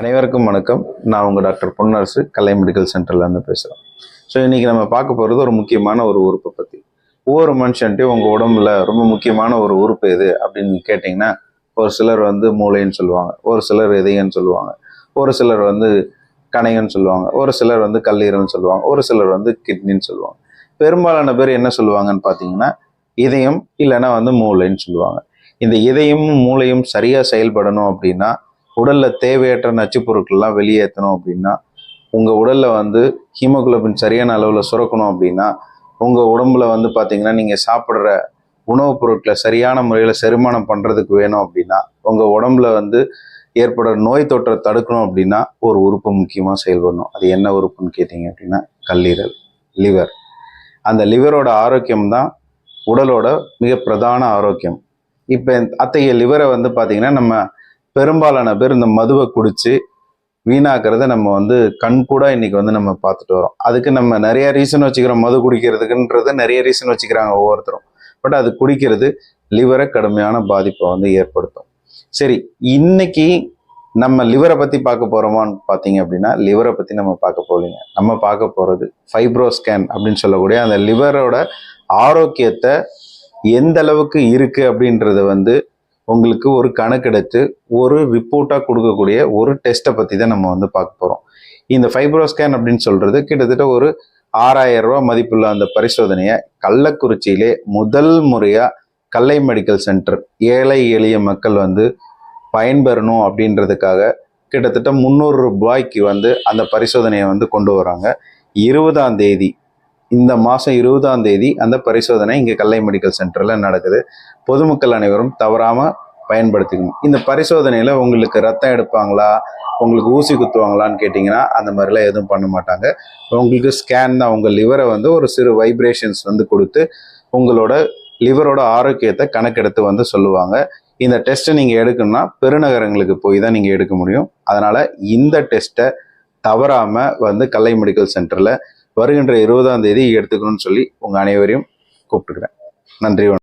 அனைவருக்கும் வணக்கம். நான் உங்கள் டாக்டர் பொன்னரசு கலை மெடிக்கல் சென்டர்லேருந்து பேசுகிறேன் ஸோ இன்றைக்கி நம்ம பார்க்க போகிறது ஒரு முக்கியமான ஒரு உறுப்பை பற்றி ஒவ்வொரு மனுஷன்ட்டையும் உங்கள் உடம்புல ரொம்ப முக்கியமான ஒரு உறுப்பு எது அப்படின்னு கேட்டிங்கன்னா ஒரு சிலர் வந்து மூளைன்னு சொல்லுவாங்க ஒரு சிலர் இதயம்னு சொல்லுவாங்க ஒரு சிலர் வந்து கணையன்னு சொல்லுவாங்க ஒரு சிலர் வந்து கல்லீரல்னு சொல்லுவாங்க ஒரு சிலர் வந்து கிட்னின்னு சொல்லுவாங்க. பெரும்பாலான பேர் என்ன சொல்லுவாங்கன்னு பார்த்தீங்கன்னா இதயம் இல்லைன்னா வந்து மூளைன்னு சொல்லுவாங்க. இந்த இதயமும் மூளையும் சரியாக செயல்படணும் அப்படின்னா உடலில் தேவையற்ற நச்சுப் பொருட்கள்லாம் வெளியேற்றணும் அப்படின்னா உங்கள் உடலில் வந்து ஹீமோகுளோபின் சரியான அளவில் சுரக்கணும் அப்படின்னா உங்கள் உடம்புல வந்து பார்த்தீங்கன்னா நீங்கள் சாப்பிட்ற உணவுப் பொருட்களை சரியான முறையில் செரிமானம் பண்ணுறதுக்கு வேணும் அப்படின்னா உங்கள் உடம்புல வந்து ஏற்படுற நோய் தொற்றை தடுக்கணும் அப்படின்னா ஒரு உறுப்பு முக்கியமாக செயல்படணும். அது என்ன உறுப்புன்னு கேட்டிங்க அப்படின்னா கல்லீரல் லிவர். அந்த லிவரோட ஆரோக்கியம் தான் உடலோட மிக பிரதான ஆரோக்கியம். இப்போ அத்தகைய லிவரை வந்து பார்த்திங்கன்னா நம்ம பெரும்பாலான பேர் இந்த மதுவை குடிச்சு வீணாக்கிறத நம்ம வந்து கண் கூட இன்னைக்கு வந்து நம்ம பார்த்துட்டு வரோம். அதுக்கு நம்ம நிறைய ரீசன் வச்சுக்கிறோம். மது குடிக்கிறதுக்குன்றது நிறைய ரீசன் வச்சுக்கிறாங்க ஒவ்வொருத்தரும். பட் அது குடிக்கிறது லிவரை கடுமையான பாதிப்பை வந்து ஏற்படுத்தும். சரி இன்னைக்கு நம்ம லிவரை பத்தி பார்க்க போறோமான்னு பார்த்தீங்க அப்படின்னா லிவரை பத்தி நம்ம பார்க்க போகலீங்க நம்ம பார்க்க போறது ஃபைப்ரோ ஸ்கேன் அப்படின்னு சொல்லக்கூடிய அந்த லிவரோட ஆரோக்கியத்தை எந்த அளவுக்கு இருக்கு அப்படின்றத வந்து உங்களுக்கு ஒரு கணக்கெடுத்து ஒரு ரிப்போர்ட்டாக கொடுக்கக்கூடிய ஒரு டெஸ்ட்டை பற்றி தான் நம்ம வந்து பார்க்க போகிறோம் இந்த ஃபைப்ரோஸ்கேன் அப்படின்னு சொல்கிறது கிட்டத்தட்ட ஒரு ஆறாயிரம் ரூபாய் மதிப்புள்ள அந்த பரிசோதனையை கள்ளக்குறிச்சியிலே முதல் முறையாக கல்லை மெடிக்கல் சென்டர் ஏழை எளிய மக்கள் வந்து பயன்பெறணும் அப்படின்றதுக்காக கிட்டத்தட்ட முந்நூறு ரூபாய்க்கு வந்து அந்த பரிசோதனையை வந்து கொண்டு வராங்க. இருபதாம் தேதி இந்த மாதம் இருபதாம் தேதி அந்த பரிசோதனை இங்கே கல்லை மெடிக்கல் சென்டரில் நடக்குது. பொதுமக்கள் அனைவரும் தவறாமல் பயன்படுத்திக்கணும். இந்த பரிசோதனையில் உங்களுக்கு ரத்தம் எடுப்பாங்களா? உங்களுக்கு ஊசி குத்துவாங்களான்னு கேட்டிங்கன்னா அந்த மாதிரிலாம் எதுவும் பண்ண மாட்டாங்க. உங்களுக்கு ஸ்கேன் தான். உங்கள் லிவரை வந்து ஒரு சிறு வைப்ரேஷன்ஸ் வந்து கொடுத்து உங்களோட லிவரோட ஆரோக்கியத்தை கணக்கெடுத்து வந்து சொல்லுவாங்க. இந்த டெஸ்ட்டை நீங்கள் எடுக்கணும்னா பெருநகரங்களுக்கு போய் தான் நீங்கள் எடுக்க முடியும். அதனால் இந்த டெஸ்ட்டை தவறாமல் வந்து கல்லை மெடிக்கல் சென்டரில் வருகின்ற இருபதாம் தேதி எடுத்துக்கணும்னு சொல்லி உங்கள் அனைவரையும் கூப்பிட்டுக்கிறேன். நன்றி